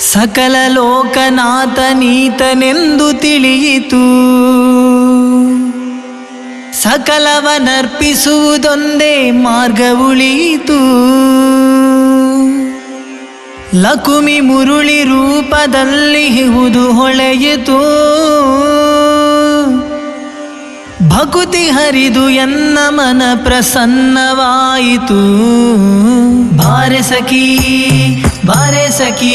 ಸಕಲ ಲೋಕನಾಥ ನೀತನೆಂದು ತಿಳಿಯಿತು. ಸಕಲವನರ್ಪಿಸುವುದೊಂದೇ ಮಾರ್ಗ ಉಳಿಯಿತು. ಲಕುಮಿ ಮುರುಳಿ ರೂಪದಲ್ಲಿ ಹುದು ಹೊಳೆಯಿತು. ಭಕುತಿ ಹರಿದು ಎನ್ನ ಮನ ಪ್ರಸನ್ನವಾಯಿತು. ಭಾರಸಕಿ ಬಾರೆ ಸಖಿ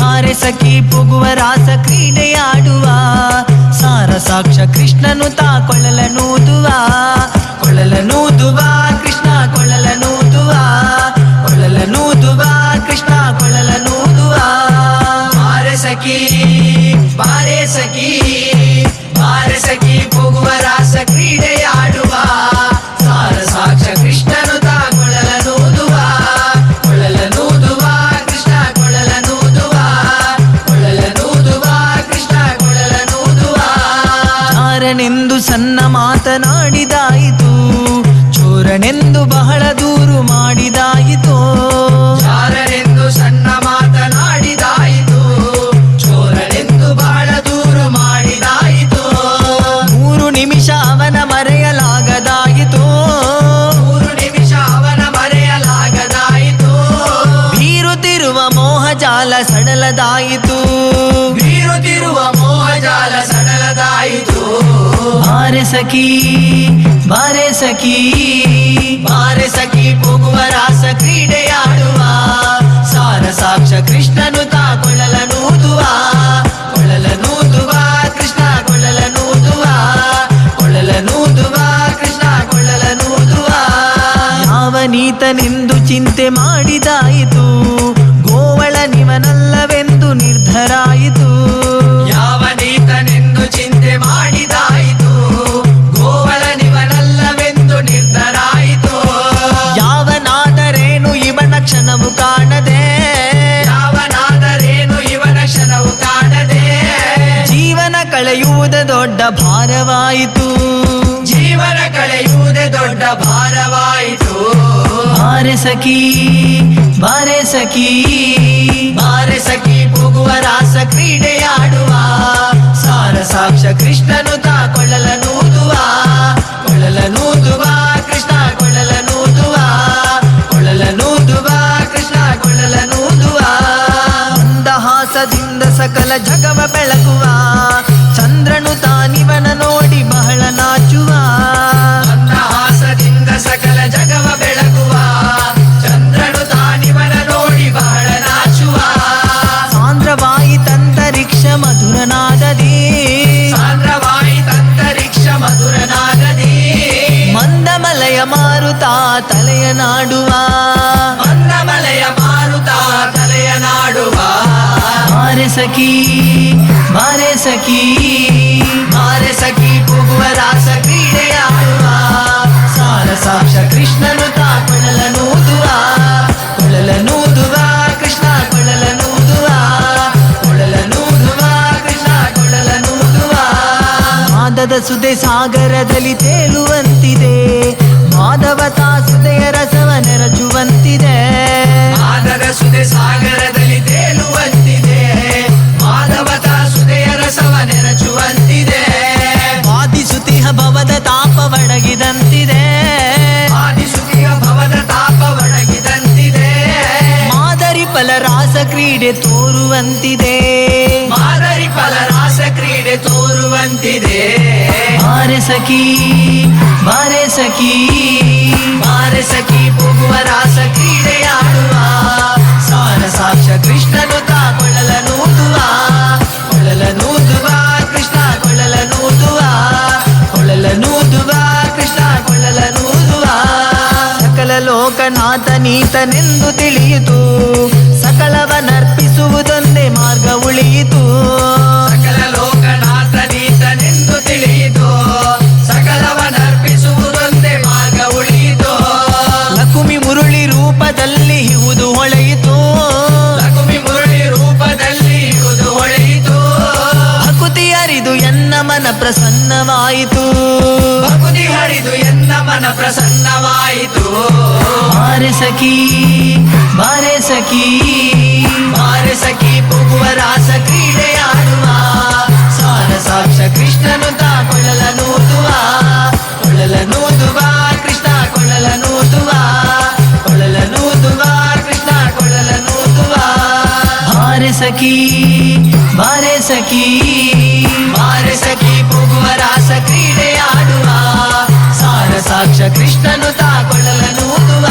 ಬಾರೆ ಸಖಿ, ಪುಗುವ ರಾಸ ಕ್ರೀಡೆಯಾಡುವ. ಸಾರ ಸಾಕ್ಷ ಕೃಷ್ಣನು ತಾ ಕೊಳ್ಳಲ ನೂದುವ. ಕೊಳ್ಳಲ ನೂದುವ, ಕೃಷ್ಣ ಕೊಳ್ಳಲ ನೂದುವ. ಕೊಳ್ಳಲ ನೂದುವ, ಕೃಷ್ಣ ಕೊಳ್ಳಲ ನೂದುವ. ಬಾರೆ ಸಖಿ ಬಾರೆ ಸಖಿ ಬಾರೆ ಸಖಿ ಹೋಗುವ ರಾಸ ಕ್ರೀಡೆಯಾಡುವ ಚೋರನೆಂದು ಬಹಳ ದೂರು ಮಾಡಿದಾಯಿತು. ಚಾರನೆಂದು ಸಣ್ಣ ಮಾತನಾಡಿದಾಯಿತು. ಚೋರನೆಂದು ಬಹಳ ದೂರು ಮಾಡಿದಾಯಿತು. ಮೂರು ನಿಮಿಷ ಅವನ ಮರೆಯಲಾಗದಾಯಿತು. ಮೂರು ನಿಮಿಷ ಅವನ ಮರೆಯಲಾಗದಾಯಿತು. ಬೀರುತ್ತಿರುವ ಮೋಹಜಾಲ ಸಡಲದಾಯಿತು. ಬೀರುತ್ತಿರುವ ಬಾರೆ ಸಖಿ ಬಾರೆ ಸಖಿ ಬಾರೆ ಸಖಿ ಹೋಗುವ ರಾಸ ಕ್ರೀಡೆಯಾಡುವ. ಸಾರ ಸಾಕ್ಷ ಕೃಷ್ಣನು ತಾ ಕೊಳ್ಳಲ ನೂದುವ ಕೊಳ್ಳಲ ನೂದುವ, ಕೃಷ್ಣ ಕೊಳ್ಳಲ ನೂದುವ ಕೊಳ್ಳಲ ನೂದುವ, ಕೃಷ್ಣ ಕೊಳ್ಳಲ ನೂದುವ. ಯಾವ ನೀತನೆಂದು ಚಿಂತೆ ಮಾಡಿದಾಯಿತು ಕಳೆಯುವುದ ದೊಡ್ಡ ಭಾರವಾಯಿತು. ಜೀವನ ಕಳೆಯುವುದೇ ದೊಡ್ಡ ಭಾರವಾಯಿತು. ಬಾರೆ ಸಖಿ ಬಾರೆ ಸಖಿ ಬಾರೆ ಸಖಿ ಹೋಗುವ ರಾಸ ಕ್ರೀಡೆಯಾಡುವ ಸಾರ ಸಾಕ್ಷ ಕೃಷ್ಣನು ತಲೆಯ ನಾಡುವ ಮಂದಮಲಯ ಮಾರುತ ತಲೆಯ ನಾಡುವ. ಬಾರೆ ಸಖಿ ಮಾರೆ ಸಖಿ ಮಾರೆ ಸಖಿ ಹೋಗುವ ರಾಸ ಕ್ರೀಡೆಯಾಡುವ. ಸಾರ ಸಾಕ್ಷ ಕೃಷ್ಣನು ತಾ ನೂದುವ ನೂದುವ ಕೃಷ್ಣ ಕೊಳ್ಳಲ ನೂದುವ ಕೃಷ್ಣ ನೂದುವ ಮಾದದ ಸುದೆ ಸಾಗರದಲ್ಲಿ ತೇಲುವಂತಿದೆ. ಮಾಧವತ ಸುದೆಯ ರಸವ ನೆರಚುವಂತಿದೆ. ಮಾಧವ ಸುದೆ ಸಾಗರದಲ್ಲಿ ತೇಲುವಂತಿದೆ. ಮಾಧವತ ಸುದೆಯ ರಸವ ನೆರಚುವಂತಿದೆ. ವಾದಿಸುತಿಹ ಭವದ ತಾಪ ಒಣಗಿದಂತಿದೆ. ವಾದಿಸುತಿಹ ಭವದ ತಾಪ ಒಣಗಿದಂತಿದೆ. ಮಾದರಿ ಫಲರಾಸ ಕ್ರೀಡೆ ತೋರುವಂತಿದೆ. ಮಾದರಿ ಫಲರಾಸ ಕ್ರೀಡೆ ತೋರುವಂತಿದೆ. ಬಾರೆ ಸಖಿ ಬಾರೆ ಸಖಿ ಬಾರೆ ಸಖಿ ಹೋಗುವ ರಾಸ ಕ್ರೀಡೆಯಾಡುವ ಸಾರ ಸಾಕ್ಷ ಕೃಷ್ಣನು ತಾ ಕೊಳ್ಳಲ ನೂದುವ ಕೊಳ್ಳಲ ನೂದುವ ಕೃಷ್ಣ ಕೊಳ್ಳಲ ನೂದುವ ಕೊಳ್ಳಲ ನೂದುವ ಕೃಷ್ಣ ಕೊಳ್ಳಲ ನೂದುವ ಸಕಲ ಲೋಕನಾಥ ನೀತನೆಂದು ತಿಳಿಯಿತು ಎನ್ನ ಮನ ಪ್ರಸನ್ನವಾಯಿತು ಬಾರೆ ಸಖಿ ಬಾರೆ ಸಖಿ ಬಾರೆ ಸಖಿ ಪುಗುವ ರಾಸ ಕ್ರೀಡೆ ಆಡುವ ಸಾರ ಸಾಕ್ಷ ಕೃಷ್ಣನು ತಾ ಕೊಳ್ಳಲ ನೂತುವ ಕೊಳ್ಳಲ ನೂತುವ ಕೃಷ್ಣ ಕೊಳ್ಳಲ ನೂತುವ ಕೊಳ್ಳಲ ನೂತುವ ಕೃಷ್ಣ ಕೊಳ್ಳಲ ನೂತುವ ಬಾರೆ ಸಖಿ ಬಾರೆ ಸಖಿ ಬಾರೆ ಸಖಿ ಪುಗುವ ರಾಸ ಕ್ರೀಡೆ ಸಾಕ್ಷ ಕೃಷ್ಣನು ತಾ ಕೊಳ್ಳಲ ನೂತುವ